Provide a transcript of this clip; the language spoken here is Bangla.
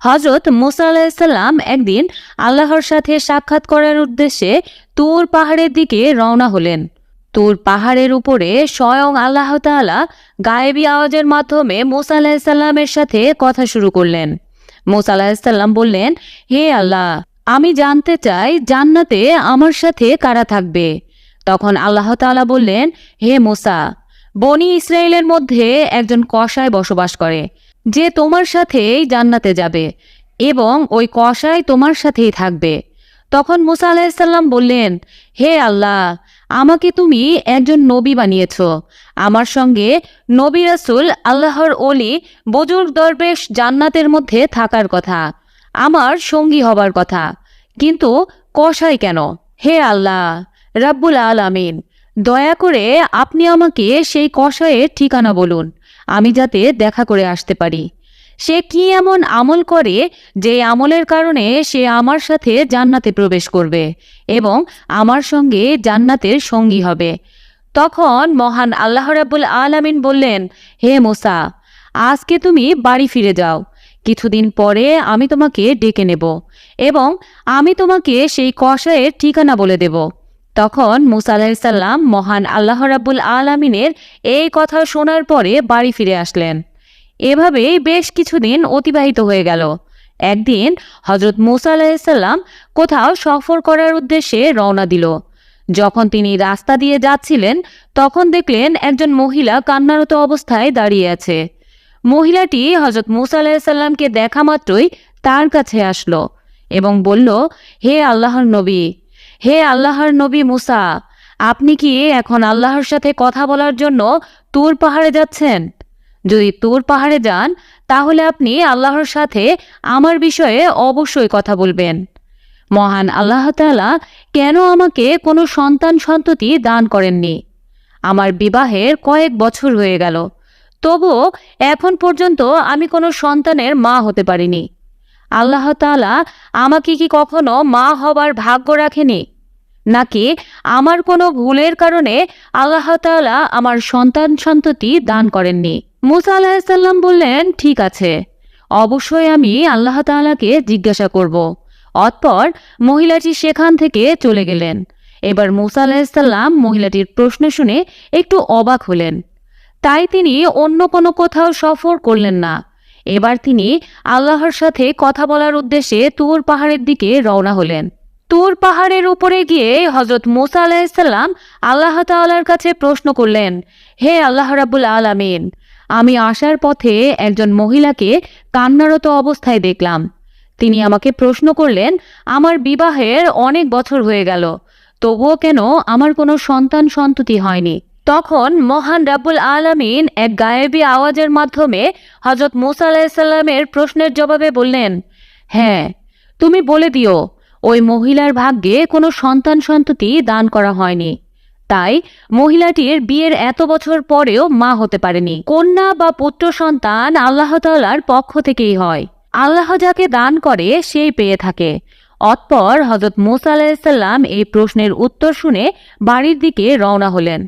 হজরত মোসা আলাহিসাল্লাম একদিন আল্লাহর সাথে সাক্ষাৎ করার উদ্দেশ্যে তুর পাহাড়ের দিকে রওনা হলেন। তুর পাহাড়ের উপরে স্বয়ং আল্লাহ তাআলা গায়েবী আওয়াজের মাধ্যমে মোসা আলাহিসাল্লামের সাথে কথা শুরু করলেন। মোসা আলাহিসাল্লাম বললেন, হে আল্লাহ, আমি জানতে চাই জান্নাতে আমার সাথে কারা থাকবে? তখন আল্লাহ তাআলা বললেন, হে মোসা, বনি ইসরায়েলের মধ্যে একজন কসাই বসবাস করে। যে তোমার সাথেই জান্নাতে যাবে এবং ওই কসাই তোমার সাথেই থাকবে। তখন মুসা আলাহিসাল্লাম বললেন, হে আল্লাহ, আমাকে তুমি একজন নবী বানিয়েছ। আমার সঙ্গে নবী রাসুল আল্লাহর অলি বজুর্গ দরবেশ জান্নাতের মধ্যে থাকার কথা, আমার সঙ্গী হবার কথা। কিন্তু কসাই কেন? হে আল্লাহ, রাব্বুল আল আমিন দয়া করে আপনি আমাকে সেই কসাইয়ের ঠিকানা বলুন। আমি যাতে দেখা করে আসতে পারি। সে কি এমন আমল করে যে আমলের কারণে সে আমার সাথে জান্নাতে প্রবেশ করবে এবং আমার সঙ্গে জান্নাতের সঙ্গী হবে। তখন মহান আল্লাহ রাব্বুল আলামিন বললেন, হে মোসা, আজকে তুমি বাড়ি ফিরে যাও। কিছুদিন পরে আমি তোমাকে ডেকে নেব এবং আমি তোমাকে সেই কষায়ের ঠিকানা বলে দেব। তখন মুসা আলাহিসাল্লাম মহান আল্লাহ রাব্বুল আলামিনের এই কথা শোনার পরে বাড়ি ফিরে আসলেন। এভাবেই বেশ কিছুদিন অতিবাহিত হয়ে গেল। একদিন হজরত মুসা আলাহিসাল্লাম কোথাও সফর করার উদ্দেশ্যে রওনা দিল। যখন তিনি রাস্তা দিয়ে যাচ্ছিলেন, তখন দেখলেন একজন মহিলা কান্নারত অবস্থায় দাঁড়িয়ে আছে। মহিলাটি হজরত মুসা আলাহিসাল্লামকে দেখা মাত্রই তার কাছে আসলো এবং বলল, হে আল্লাহর নবী হে আল্লাহর নবী মুসা, আপনি কি এখন আল্লাহর সাথে কথা বলার জন্য তুর পাহাড়ে যাচ্ছেন? যদি তুর পাহাড়ে যান, তাহলে আপনি আল্লাহর সাথে আমার বিষয়ে অবশ্যই কথা বলবেন। মহান আল্লাহ তাআলা কেন আমাকে কোনো সন্তান সন্ততি দান করেননি? আমার বিবাহের কয়েক বছর হয়ে গেল, তবুও এখন পর্যন্ত আমি কোনো সন্তানের মা হতে পারিনি। আল্লাহ তাআলা আমাকে কি কখনো মা হবার ভাগ্য রাখেনি? নাকি আমার কোনো ভুলের কারণে আল্লাহ তাআলা আমার সন্তান সন্ততি দান করেননি? মুসা আলাহিসাল্লাম বললেন, ঠিক আছে, অবশ্যই আমি আল্লাহ তাআলাকে জিজ্ঞাসা করব। অতপর মহিলাটি সেখান থেকে চলে গেলেন। এবার মুসা আলাহিসাল্লাম মহিলাটির প্রশ্ন শুনে একটু অবাক হলেন। তাই তিনি অন্য কোনো কোথাও সফর করলেন না। এবার তিনি আল্লাহর সাথে কথা বলার উদ্দেশ্যে তুর পাহাড়ের দিকে রওনা হলেন। তুর পাহাড়ের উপরে গিয়ে হজরত মোসা আলাহিসাল্লাম আল্লাহ তাআলার কাছে প্রশ্ন করলেন, হে আল্লাহ রাবুল আলামিন, আমি আসার পথে একজন মহিলাকে কান্নারত অবস্থায় দেখলাম। তিনি আমাকে প্রশ্ন করলেন, আমার বিবাহের অনেক বছর হয়ে গেল, তবুও কেন আমার কোনো সন্তান সন্ততি হয়নি? তখন মহান রাব্বুল আলামিন এক গায়েবী আওয়াজের মাধ্যমে হজরত মোসা আলাহিসাল্লামের প্রশ্নের জবাবে বললেন হ্যাঁ তুমি বলে দিও, ওই মহিলার ভাগ্যে কোনো সন্তান সন্ততি দান করা হয়নি। তাই মহিলাটির বিয়ের এত বছর পরেও মা হতে পারেনি। কন্যা বা পুত্র সন্তান আল্লাহ তাআলার পক্ষ থেকেই হয়। আল্লাহ যাকে দান করে, সেই পেয়ে থাকে। অতপর হজরত মোসা আলাহিসাল্লাম এই প্রশ্নের উত্তর শুনে বাড়ির দিকে রওনা হলেন।